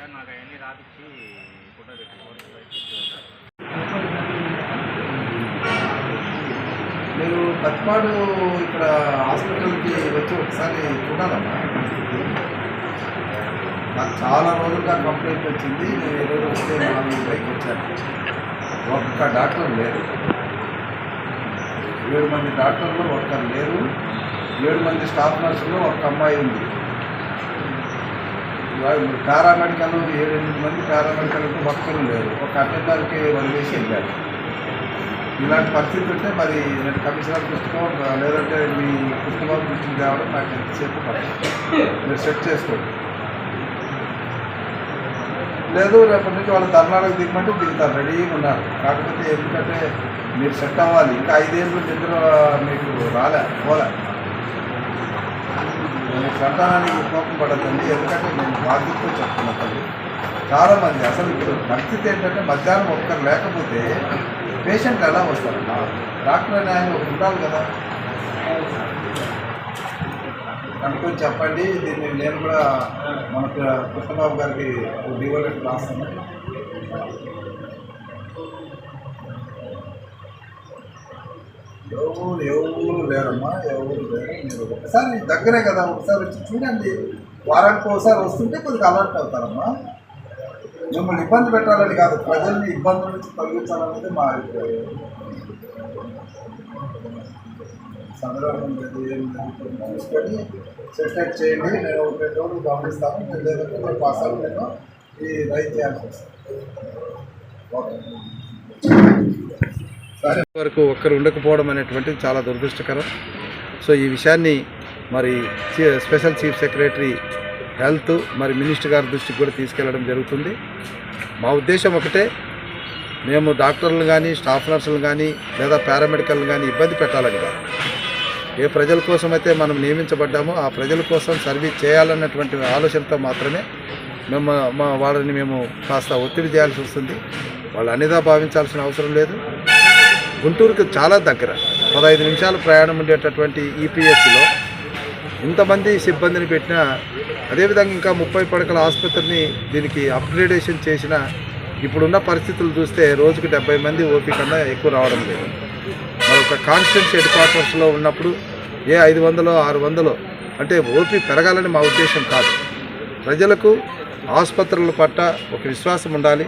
Sir నాకు అవన్నీ రాపిచ్చి photo పెట్టి మీరు పత్తిపాడు ఇక్కడ హాస్పిటల్కి వచ్చి ఒకసారి చూడాలమ్మా నాకు చాలా రోజులుగా కంప్లైంట్ వచ్చింది. నేను ఈరోజు వస్తే నాలుగు బైక్ వచ్చాను. ఒక్క డాక్టర్ లేరు ఏడు మంది డాక్టర్లు ఒక్కరు లేరు. ఏడు మంది స్టాఫ్ నర్సులు ఒక్క అమ్మాయి ఉంది. పారామెడికల్ ఏడు ఎనిమిది మంది పారామెడికల్కి భక్తులు లేరు. ఒక అటెండర్కి వదిలేసి వెళ్ళారు. ఇలాంటి పరిస్థితి ఉంటే మరి నేను కమిషనర్ పుస్తకం లేదంటే మీ పుస్తకం దృష్టికి తేవడం నాకు ఎంతసేపు మీరు సెట్ చేసుకోండి. లేదు రేపటి నుంచి వాళ్ళు ధర్నాలకు దిగమంటే దిగుతారు రెడీగా ఉన్నారు. కాకపోతే ఎందుకంటే మీరు సెట్ అవ్వాలి. ఇంకా ఐదేళ్ళు నిద్ర మీకు రాలే పోలే. నేను సంతానానికి కోపం పడద్దండి. ఎందుకంటే నేను బాధ్యతతో చెప్తున్నా తల్లి. చాలామంది అసలు ఇప్పుడు పరిస్థితి ఏంటంటే మధ్యాహ్నం ఒక్కరు లేకపోతే పేషెంట్ ఎలా వస్తారన్నా డాక్టర్ అనే ఆయన ఒకరు ఉండాలి కదా. అనుకొని చెప్పండి దీన్ని నేను కూడా మన కృష్ణబాబు గారికి డివోలెట్ రాస్తాను. ఎవరు ఎవరు లేరమ్మా ఎవరు లేరు మీరు ఒకసారి దగ్గరే కదా ఒకసారి వచ్చి చూడండి. వారానికి ఒకసారి వస్తుంటే కొద్దిగా అలర్ట్ అవుతారమ్మా. మిమ్మల్ని ఇబ్బంది పెట్టాలని కాదు ప్రజల్ని ఇబ్బందుల నుంచి తొలగించాలనేది మా అభిప్రాయం. సందర్భం లేదు ఏం చూసుకొని సెటిల్ చేయండి. నేను ఒక రెండు రోజులు గమనిస్తాను. లేదంటే రేపు అసలు నేను ఈ రైతు చేయాల్సి వస్తుంది వరకు ఒక్కరు ఉండకపోవడం అనేటువంటిది చాలా దురదృష్టకరం. సో ఈ విషయాన్ని మరి స్పెషల్ చీఫ్ సెక్రటరీ హెల్త్ మరి మినిస్టర్ గారి దృష్టికి కూడా తీసుకెళ్ళడం జరుగుతుంది. మా ఉద్దేశం ఒకటే మేము డాక్టర్లు కానీ స్టాఫ్ నర్సులు కానీ లేదా పారామెడికల్ని కానీ ఇబ్బంది పెట్టాలని కాదు. ఏ ప్రజల కోసం అయితే మనం నియమించబడ్డామో ఆ ప్రజల కోసం సర్వీస్ చేయాలన్నటువంటి ఆలోచనతో మాత్రమే మేము మా వాళ్ళని మేము కాస్త ఒత్తిడి చేయాల్సి వస్తుంది. వాళ్ళు అన్నిదా భావించాల్సిన అవసరం లేదు. గుంటూరుకు చాలా దగ్గర. పదహైదు నిమిషాల ప్రయాణం ఉండేటటువంటి ఈపీఎస్సిలో ఇంతమంది సిబ్బందిని పెట్టినా అదేవిధంగా ఇంకా ముప్పై పడకల ఆసుపత్రిని దీనికి అప్గ్రేడేషన్ చేసిన ఇప్పుడున్న పరిస్థితులు చూస్తే రోజుకు డెబ్బై మంది ఓపీ కన్నా ఎక్కువ రావడం లేదు. మరొక ఒక హెడ్ క్వార్టర్స్లో ఉన్నప్పుడు ఏ ఐదు వందలో ఆరు వందలో అంటే ఓపీ పెరగాలని మా ఉద్దేశం కాదు. ప్రజలకు ఆసుపత్రుల పట్ల ఒక విశ్వాసం ఉండాలి.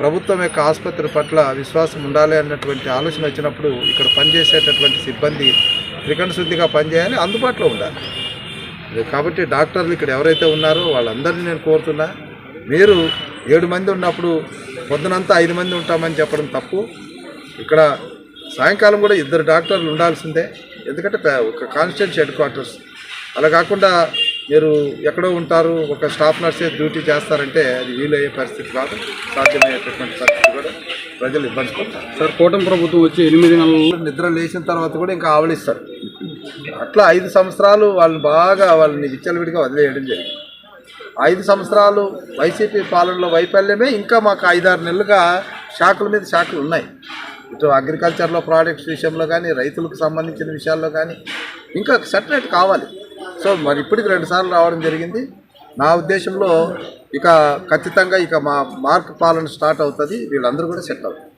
ప్రభుత్వం యొక్క ఆసుపత్రి పట్ల విశ్వాసం ఉండాలి అన్నటువంటి ఆలోచన వచ్చినప్పుడు ఇక్కడ పనిచేసేటటువంటి సిబ్బంది త్రికణ శుద్ధిగా పనిచేయాలి అందుబాటులో ఉండాలి. కాబట్టి డాక్టర్లు ఇక్కడ ఎవరైతే ఉన్నారో వాళ్ళందరినీ నేను కోరుతున్నా మీరు ఏడు మంది ఉన్నప్పుడు పొద్దునంతా ఐదు మంది ఉంటామని చెప్పడం తప్పు. ఇక్కడ సాయంకాలం కూడా ఇద్దరు డాక్టర్లు ఉండాల్సిందే ఎందుకంటే ఒక కాన్స్టెంట్ హెడ్ క్వార్టర్స్. అలా కాకుండా మీరు ఎక్కడో ఉంటారు ఒక స్టాఫ్ నర్సే డ్యూటీ చేస్తారంటే అది వీలయ్యే పరిస్థితి కాదు సాధ్యమయ్యేటటువంటి పరిస్థితి కూడా ప్రజలు ఇబ్బంది పడతారు. సార్ కూటమి ప్రభుత్వం వచ్చి ఎనిమిది నెలలు నిద్ర లేచిన తర్వాత కూడా ఇంకా ఆవలిస్తారు. అట్లా ఐదు సంవత్సరాలు వాళ్ళని బాగా వాళ్ళని విచ్చలవిడిగా వదిలేయడం జరిగింది. ఐదు సంవత్సరాలు వైసీపీ పాలనలో వైఫల్యమే ఇంకా మాకు ఐదారు నెలలుగా శాఖల మీద శాఖలు ఉన్నాయి. ఇటు అగ్రికల్చర్లో ప్రోడక్ట్స్ విషయంలో కానీ రైతులకు సంబంధించిన విషయాల్లో కానీ ఇంకా సెటరేట్ కావాలి. సో మరి ఇప్పటికి రెండు సార్లు రావడం జరిగింది. నా ఉద్దేశంలో ఇక ఖచ్చితంగా ఇక మా మార్క్ పాలన స్టార్ట్ అవుతుంది. వీళ్ళందరూ కూడా సెట్ అవుతుంది